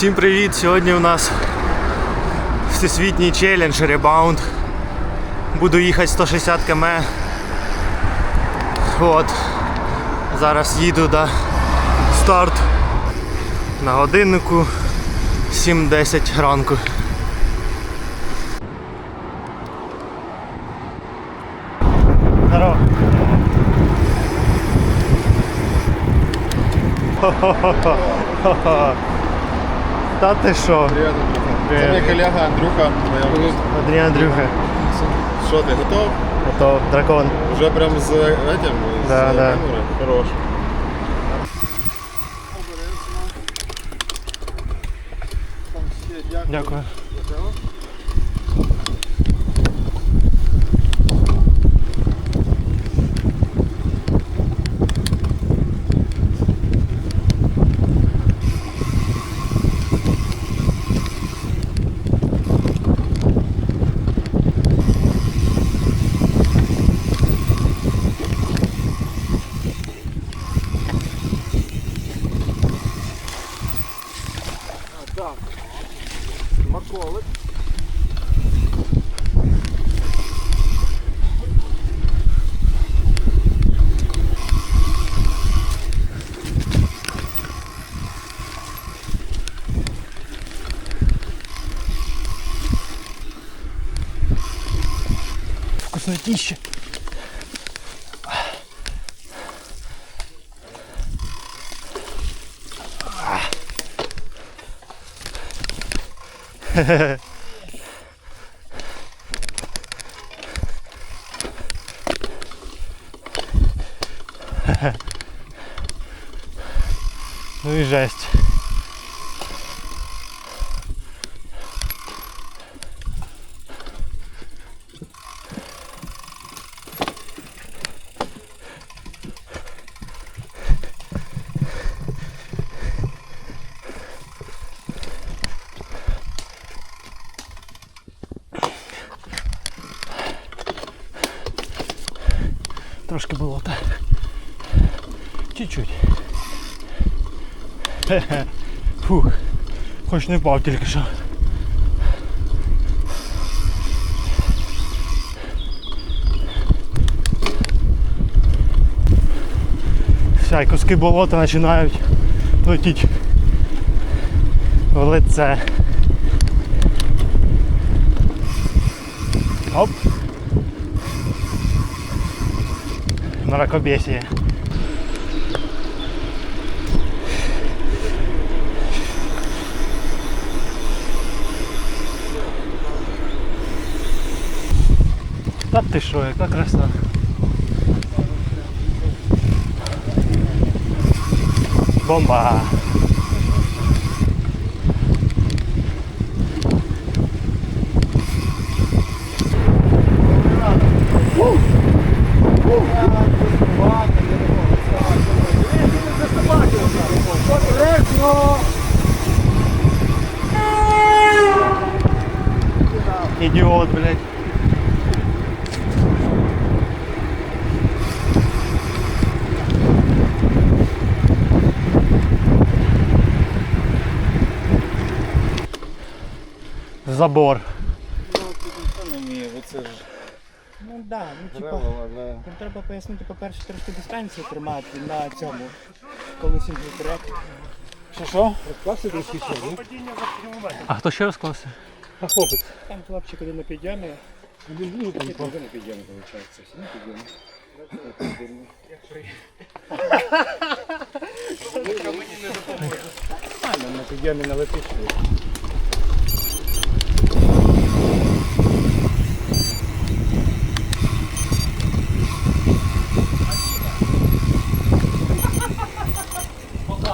Всім привіт! Сьогодні у нас всесвітній челендж ребаунд. Буду їхати 160 км. От. Зараз їду до старт на годиннику 7.10 ранку. Здорово. Та ти що? Привіт, Андрюха. Це мій колега Андрюха. Моя... Андрій Андрюха. Що ти готов? Готов. дракон. Уже прям з этим, з Да, да. камери? Хорош. Дякую. Вкуснотища. Ну и жесть. Трошки болота. Чуть-чуть. Фух. Хоч не впав тільки що. Все, і куски болота починають летіти в лице. Оп. Мракобесие. Та ти що, яка краса. Бомба! Ідіот, блядь. Забор. Ну да, ну типа, правило, да. треба пояснити, по-перше, трошки дистанцію тримати на цьому, коли сінгл трек. Що що? Розклався трошки ще, ні? А хто ще розклався? А хлопець. Там хлопчик один на підйомі. Він дуже там вже на підйомі, виходить. На підйомі. Нормально, на підйомі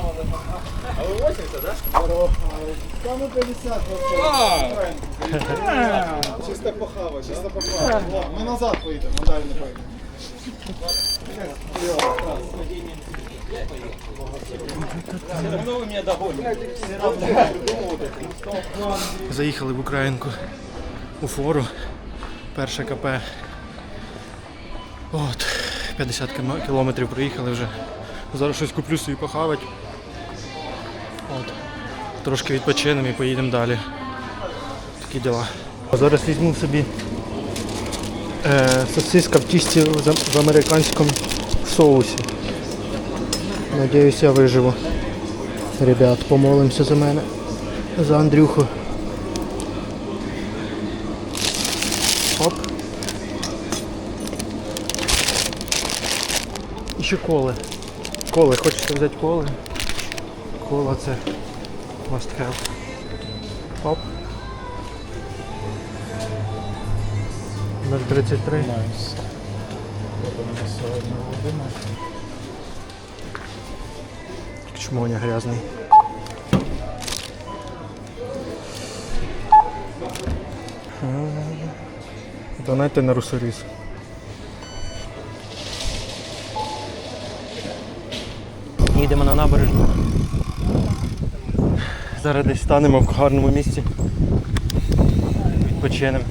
не летиш. Там 50 Чисто похава, чисто похава. Ми назад поїдемо, ми далі не поїдемо. Заїхали в Українку у фору. Перше КП. От, 50 км- кілометрів проїхали вже. Зараз щось куплю собі похавати. От. трошки відпочинемо і поїдемо далі. Такі діла. Зараз візьму собі е, сосиска в тісті в, американському соусі. Надіюсь, я виживу. Ребят, помолимося за мене. За Андрюху. Оп. І ще коли. Коли, хочете взяти коли? Кола це must have. Оп. 033. Чмоня грязний. Донайте на русоріз. Їдемо на набережну. Зараз десь станемо в гарному місці. Відпочинемо.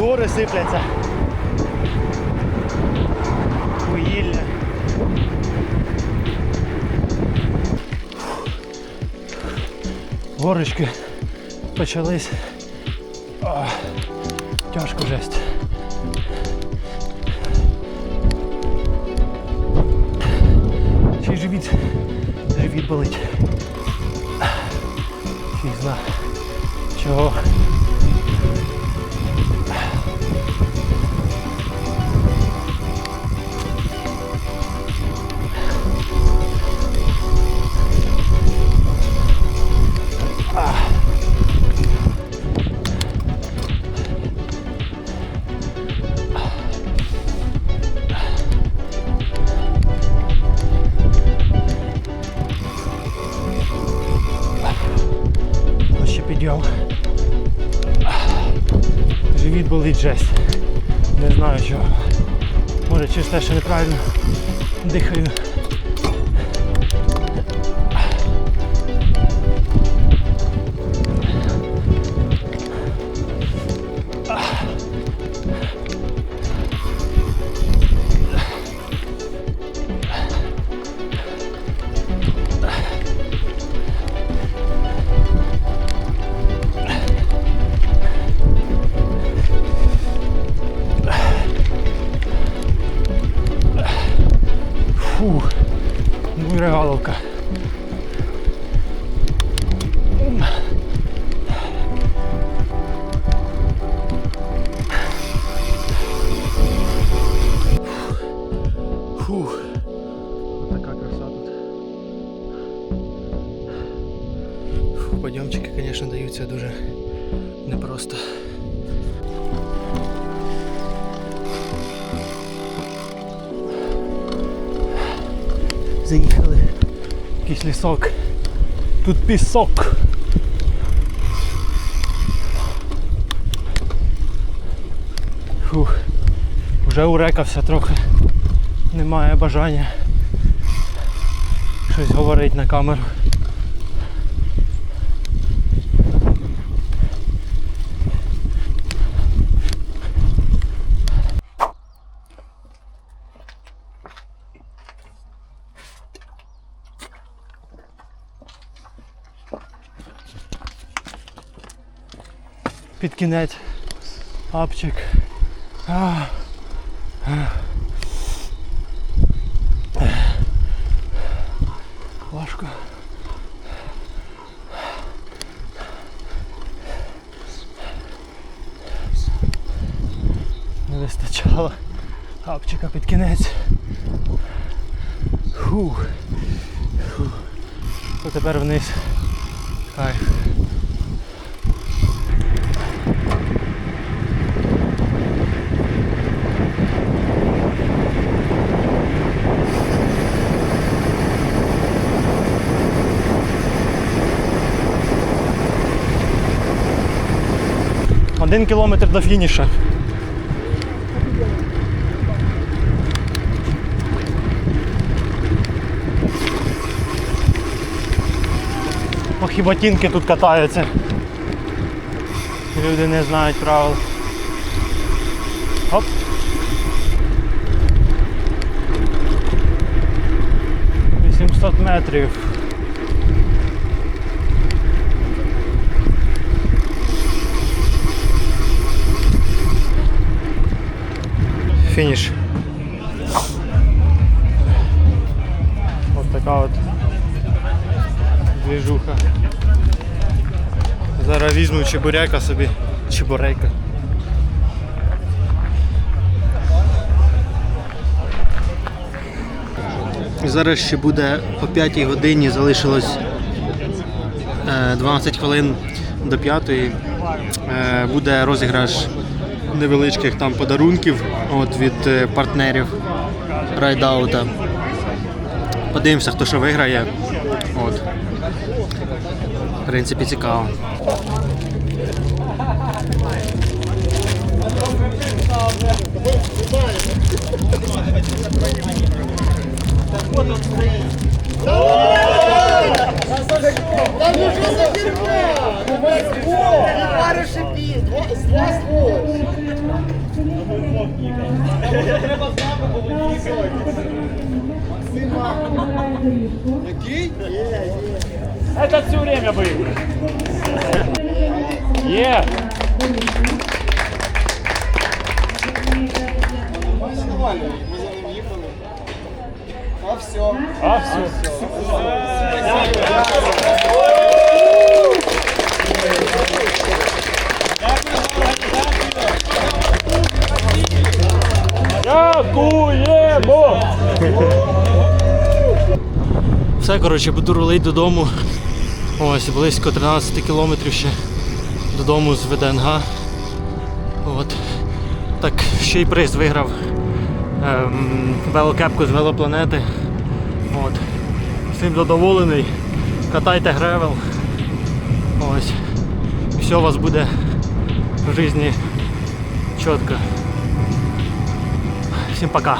Гори сипляться. Вугілля. Горочки почались. А, тяжко жесть. Ще живіт. Живіт болить. Фіг. Чого? Жесть. Не знаю чого. Може через те, що неправильно дихаю. Заїхали. Якийсь лісок. Тут пісок. Фух. Вже урекався трохи. Немає бажання щось говорити на камеру. Під кінець апчик. А. Важко. накачало хапчика під кінець. Фу. Фу. То тепер вниз. Кайф. Один кілометр до фініша. Ох, і ботинки тут катаються. Люди не знають правил. Оп. Вісімсот метрів. Фініш. Ось така от двіжуха. Зараз візьму чебуряка собі. Чебурейка. Зараз ще буде по 5 годині, залишилось е, 12 хвилин до 5. Е, Буде розіграш невеличких там подарунків от, від е, партнерів райдаута. Подивимося, хто що виграє. От. В принципі, цікаво. Треба знати. Максима. Який? Є, все время був. Є. Бачите, нормально, ми за. А все. А все. А все. Все, коротше, буду рулити додому. Ось, близько 13 кілометрів ще додому з ВДНГ. От. Так, ще й приз виграв ем, велокепку з велопланети. От. Всім задоволений. Катайте гревел. Ось. Все у вас буде в житті чітко. Всім пока.